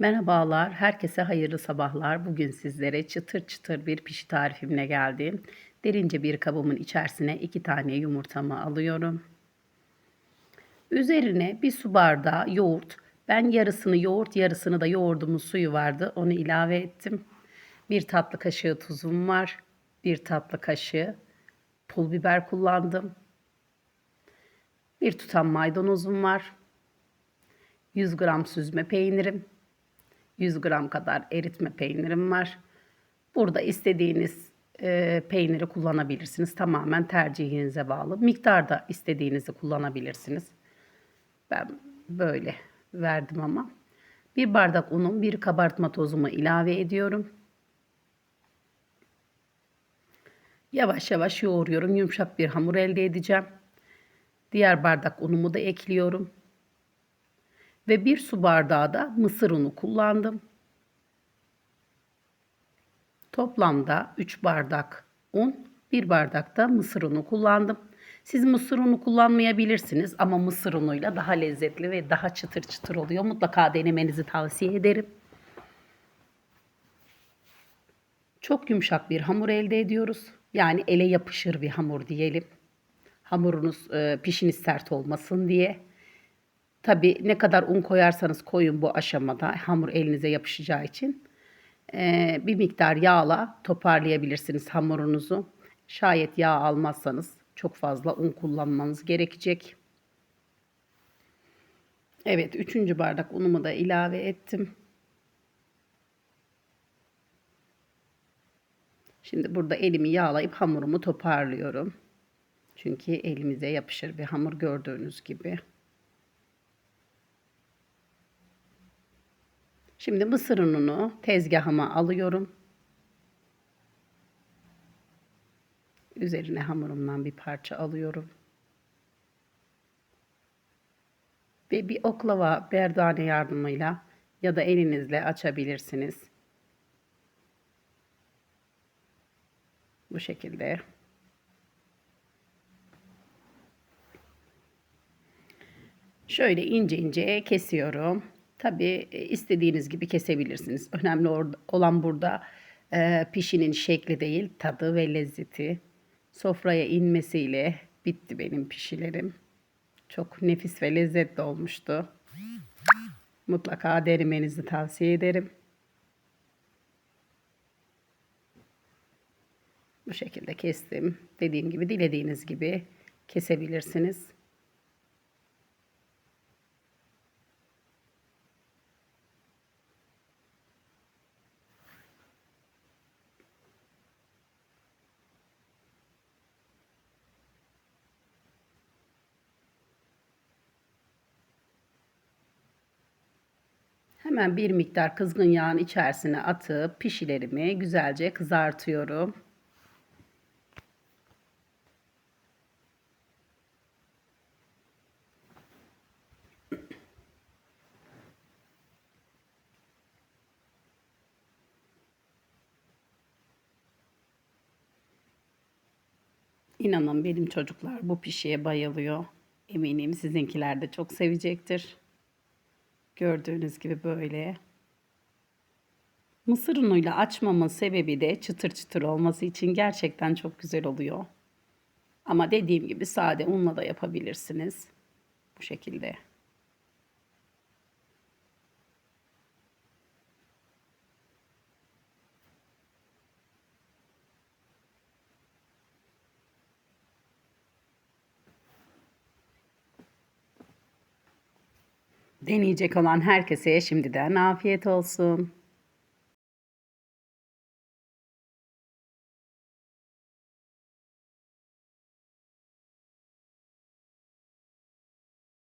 Merhabalar, herkese hayırlı sabahlar. Bugün sizlere çıtır çıtır bir pişi tarifimle geldim. Derince bir kabımın içerisine iki tane yumurtamı alıyorum. Üzerine bir su bardağı yoğurt. Ben yarısını yoğurt, yarısını da yoğurdumun suyu vardı. Onu ilave ettim. Bir tatlı kaşığı tuzum var. Bir tatlı kaşığı pul biber kullandım. Bir tutam maydanozum var. 100 gram süzme peynirim. 100 gram kadar eritme peynirim var. Burada istediğiniz e, peyniri kullanabilirsiniz. Tamamen tercihinize bağlı. Miktarda istediğinizi kullanabilirsiniz. Ben böyle verdim ama. Bir bardak unum, bir kabartma tozumu ilave ediyorum. Yavaş yavaş yoğuruyorum. Yumuşak bir hamur elde edeceğim. Diğer bardak unumu da ekliyorum. Ve bir su bardağı da mısır unu kullandım. Toplamda 3 bardak un, 1 bardak da mısır unu kullandım. Siz mısır unu kullanmayabilirsiniz ama mısır unuyla daha lezzetli ve daha çıtır çıtır oluyor. Mutlaka denemenizi tavsiye ederim. Çok yumuşak bir hamur elde ediyoruz. Yani ele yapışır bir hamur diyelim. Hamurunuz e, pişiniz sert olmasın diye. Tabi ne kadar un koyarsanız koyun bu aşamada hamur elinize yapışacağı için e, bir miktar yağla toparlayabilirsiniz hamurunuzu. Şayet yağ almazsanız çok fazla un kullanmanız gerekecek. Evet üçüncü bardak unumu da ilave ettim. Şimdi burada elimi yağlayıp hamurumu toparlıyorum. Çünkü elimize yapışır bir hamur gördüğünüz gibi. Şimdi mısır ununu tezgahıma alıyorum. Üzerine hamurumdan bir parça alıyorum. Ve bir oklava berdane yardımıyla ya da elinizle açabilirsiniz. Bu şekilde. Şöyle ince ince kesiyorum. Tabii e, istediğiniz gibi kesebilirsiniz. Önemli olan burada e, pişinin şekli değil, tadı ve lezzeti. Sofraya inmesiyle bitti benim pişilerim. Çok nefis ve lezzetli olmuştu. Mutlaka denemenizi tavsiye ederim. Bu şekilde kestim. Dediğim gibi dilediğiniz gibi kesebilirsiniz. Hemen bir miktar kızgın yağın içerisine atıp pişilerimi güzelce kızartıyorum. İnanın benim çocuklar bu pişiye bayılıyor. Eminim sizinkiler de çok sevecektir. Gördüğünüz gibi böyle. Mısır unuyla açmamın sebebi de çıtır çıtır olması için gerçekten çok güzel oluyor. Ama dediğim gibi sade unla da yapabilirsiniz. Bu şekilde. Deneyecek olan herkese şimdiden afiyet olsun.